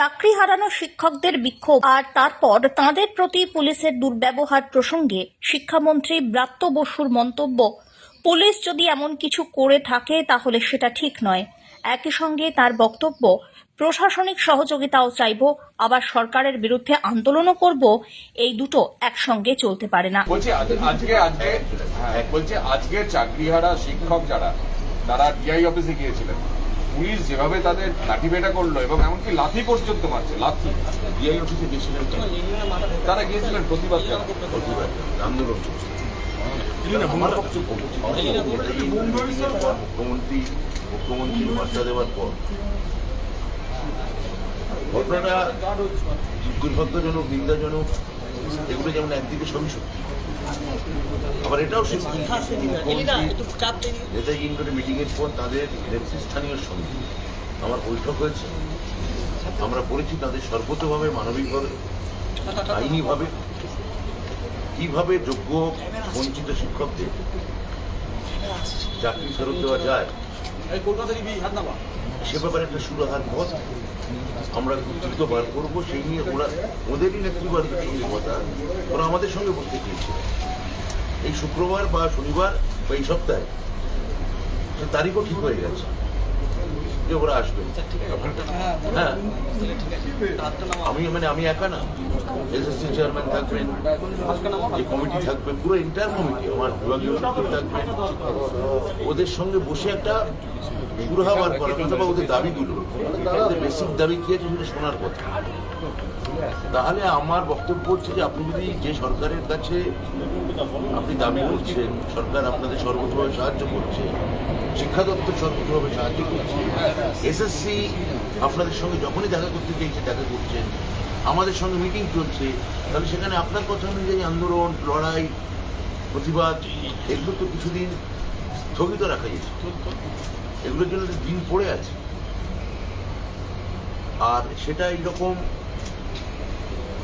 চাকরি হারানো শিক্ষকদের বিক্ষোভ আর তারপর তাঁদের প্রতি পুলিশের দুর্ব্যবহার প্রসঙ্গে শিক্ষামন্ত্রী ব্রাত্য বসুর মন্তব্য পুলিশ যদি এমন কিছু করে থাকে তাহলে সেটা ঠিক নয়। একই সঙ্গে তার বক্তব্য প্রশাসনিক সহযোগিতাও চাইব আবার সরকারের বিরুদ্ধে আন্দোলনও করব এই দুটো একসঙ্গে চলতে পারে না। আজকে আজকে হ্যাঁ, বলছি আজকে চাকরিহারা শিক্ষক যারা তারা ডিআই অফিসে গিয়েছিলেন। পুলিশ যেভাবে তাদের লাঠি পেটা করল এবং এমনকি লাথি পর্যন্ত মারছে লাথি। ডিআই অফিসে গেছিলেন কেন? তারা গিয়েছিলেন প্রতিবাদ প্রতিবাদ আন্দোলন মুখ্যমন্ত্রী মুখ্যমন্ত্রীর বার্তা দেওয়ার পর। ঘটনাটা দুর্ভাগ্যজনক নিন্দাজনক এগুলো যেমন একদিকে সবই সত্যি। আবার এটাও সত্যি। নেতাজি ইন্ডোরে মিটিং এর পর তাদের নেতৃস্থানীয় সঙ্গে। আমার বৈঠক হয়েছে। আমরা বলেছি তাদের সর্বতভাবে মানবিকভাবে আইনিভাবে কীভাবে যোগ্য বঞ্চিত শিক্ষকদের চাকরি ফেরত দেওয়া যায়। সে ব্যাপারে একটা সুরাহার পথ আমরা দ্রুত বার করব, সেই নিয়ে ওরা ওদেরই নেতৃবর্গের সঙ্গে কথা, ওরা আমাদের সঙ্গে বলতে চেয়েছিল এই শুক্রবার বা শনিবার বা এই সপ্তাহে, তারিখও ঠিক হয়ে গেছে। যে ওরা আসবে হ্যাঁ। আমি মানে আমি একা না। এসএসসি চেয়ারম্যান থাকবেন যে কমিটি থাকবে পুরো ইন্টার কমিটি আমার বিভাগীয় সচিব থাকবেন। ওদের সঙ্গে বসে একটা সুরাহা বার করার কথা বা ওদের দাবিগুলো ওদের বেসিক দাবি কি আছে সেটা শোনার কথা। তাহলে আমার বক্তব্য হচ্ছে যে আপনি যদি যে সরকারের কাছে আপনি দাবি করছেন সরকার আপনাদের সর্বতভাবে সাহায্য করছে শিক্ষা দপ্তর সর্বতভাবে সাহায্য করছে এসএসসি আপনাদের সঙ্গে যখনই দেখা করতে চাইছে দেখা করছেন, আমাদের সঙ্গে মিটিং চলছে, তাহলে সেখানে আপনার কথা অনুযায়ী আন্দোলন, লড়াই, প্রতিবাদ, এগুলো তো কিছুদিন স্থগিত রাখা যেত এগুলোর জন্য দিন পড়ে আছে। আর সেটা এইরকম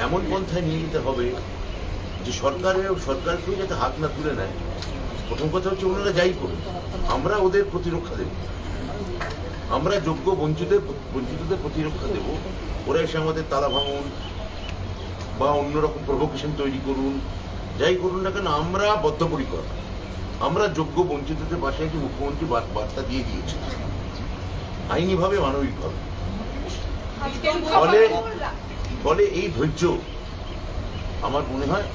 এমন পন্থায় নিয়ে যেতে হবে যে সরকারের, সরকারকেও যাতে হাত না তুলে নেয়। প্রথম কথা হচ্ছে ওনারা যাই করুন, আমরা ওদের প্রতিরক্ষা দেব। আমরা যোগ্য বঞ্চিতের বঞ্চিতদের প্রতিরক্ষা দেব। ওরা এসে আমাদের তালা ভাঙুন বা অন্যরকম প্রভোকেশন তৈরি করুন। যাই করুন না কেন, আমরা বদ্ধপরিকর। আমরা যোগ্য বঞ্চিতদের পাশে একটি মুখ্যমন্ত্রী বার্তা দিয়ে দিয়েছি আইনিভাবে মানবিকভাবে। ফলে ফলে এই ধৈর্য আমার মনে হয়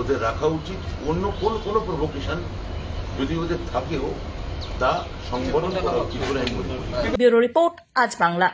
ওদের রাখা উচিত। অন্য কোন কোনো প্রভোকেশন যদি ওদের থাকেও তা সংগঠন করা ব্যুরো রিপোর্ট আজ বাংলা।